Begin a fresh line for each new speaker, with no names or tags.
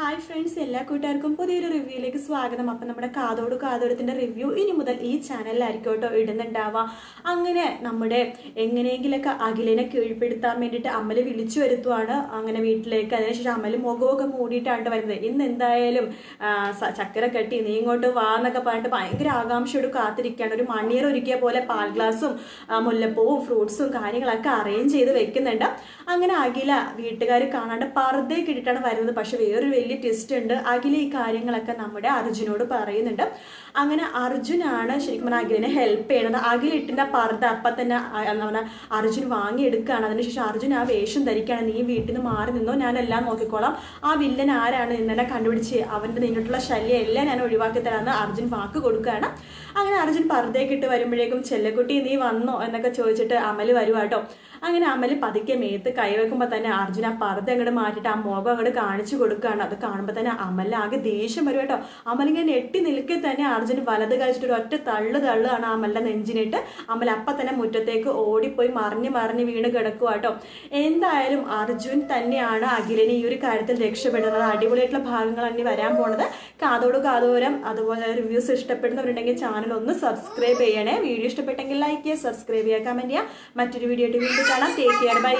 Hi friends എല്ലാ കൂട്ടുകാർക്കും പുതിയൊരു റിവ്യൂയിലേക്ക് സ്വാഗതം. അപ്പം നമ്മുടെ കാതോട് കാതോടത്തിന്റെ റിവ്യൂ ഇനി മുതൽ ഈ ചാനലിലായിരിക്കും കേട്ടോ ഇടുന്നുണ്ടാവുക. അങ്ങനെ നമ്മുടെ എങ്ങനെയെങ്കിലൊക്കെ അഖിലിനെ കീഴ്പ്പെടുത്താൻ വേണ്ടിയിട്ട് അമ്മൽ വിളിച്ചു വരുത്തുവാണ്. അങ്ങനെ വീട്ടിലേക്ക് അതിനുശേഷം അമ്മൽ മുഖമൊക്കെ മൂടിയിട്ടാണ് വരുന്നത്. ഇന്ന് എന്തായാലും ചക്കര കെട്ടി നീ ഇങ്ങോട്ട് വാ എന്നൊക്കെ പറഞ്ഞിട്ട് ഭയങ്കര ആകാംക്ഷയോട് കാത്തിരിക്കുകയാണ്. ഒരു മണിയർ ഒരുക്കിയ പോലെ പാൽ ഗ്ലാസും മുല്ലപ്പൂവും ഫ്രൂട്ട്സും കാര്യങ്ങളൊക്കെ അറേഞ്ച് ചെയ്ത് വെക്കുന്നുണ്ട്. അങ്ങനെ അഖില വീട്ടുകാർ കാണാണ്ട് പർദ്ദയൊക്കെ ഇട്ടിട്ടാണ് വരുന്നത്. പക്ഷേ വേറൊരു വലിയ ടെസ്റ്റ് ഉണ്ട്. അഖില ഈ കാര്യങ്ങളൊക്കെ നമ്മുടെ അർജുനോട് പറയുന്നുണ്ട്. അങ്ങനെ അർജുനാണ് ശരിക്കും പറഞ്ഞാൽ അഖിലിനെ ഹെൽപ്പ് ചെയ്യണത് അഖിൽ ഇട്ടിന്റെ പർദ്ദ അപ്പം തന്നെ എന്താ പറഞ്ഞാൽ അർജുൻ വാങ്ങിയെടുക്കുകയാണ്. അതിനുശേഷം അർജുൻ ആ വേഷം ധരിക്കുകയാണ്. നീ വീട്ടിൽ നിന്ന് മാറി നിന്നോ? ഞാനെല്ലാം നോക്കിക്കോളാം. ആ വില്ലൻ ആരാണ് ഇന്നലെ കണ്ടുപിടിച്ച് അവന്റെ നിന്നിട്ടുള്ള ശല്യം എല്ലാം ഞാൻ ഒഴിവാക്കി തരാമെന്ന് അർജുൻ വാക്ക് കൊടുക്കുകയാണ്. അങ്ങനെ അർജുൻ പർദ്ദയൊക്കെ ഇട്ട് വരുമ്പോഴേക്കും ചെല്ലക്കുട്ടി നീ വന്നോ? എന്നൊക്കെ ചോദിച്ചിട്ട് അമൽ വരുവാട്ടോ അങ്ങനെ അമൽ പതുക്കെ മേത്ത് കൈവെക്കുമ്പോൾ തന്നെ അർജുൻ ആ പർദ്ദ അങ്ങോട്ട് മാറ്റിയിട്ട് ആ മുഖം അങ്ങോട്ട് കാണിച്ചു കൊടുക്കുകയാണ്. അത് കാണുമ്പോൾ തന്നെ അമലിന് ആകെ ദേഷ്യം വരും കേട്ടോ. അമലിങ്ങനെ ഞെട്ടി നിൽക്കെ തന്നെ അർജുൻ വലത് കഴിച്ചിട്ട് ഒരു ഒറ്റ തള്ളു തള്ളുകയാണ് അമലിന്റെ നെഞ്ചിനിട്ട്. അമൽ അപ്പം തന്നെ മുറ്റത്തേക്ക് ഓടിപ്പോയി മറിഞ്ഞ് മറിഞ്ഞ് വീണ് കിടക്കുക കേട്ടോ. എന്തായാലും അർജുൻ തന്നെയാണ് അഖിലിനെ ഈ ഒരു കാര്യത്തിൽ രക്ഷപ്പെടുന്നത്. അടിപൊളിയായിട്ടുള്ള ഭാഗങ്ങൾ തന്നെ വരാൻ പോണത്. കാതോട് കാതോരം അതുപോലെ റിവ്യൂസ് ഇഷ്ടപ്പെടുന്നവരുണ്ടെങ്കിൽ ചാനൽ ഒന്ന് സബ്സ്ക്രൈബ് ചെയ്യണേ. വീഡിയോ ഇഷ്ടപ്പെട്ടെങ്കിൽ ലൈക്ക് ചെയ്യുക സബ്സ്ക്രൈബ് ചെയ്യുക കമന്റ് ചെയ്യുക. മറ്റൊരു വീഡിയോ ആയിട്ട് വീണ്ടും കാണാം. Take care bye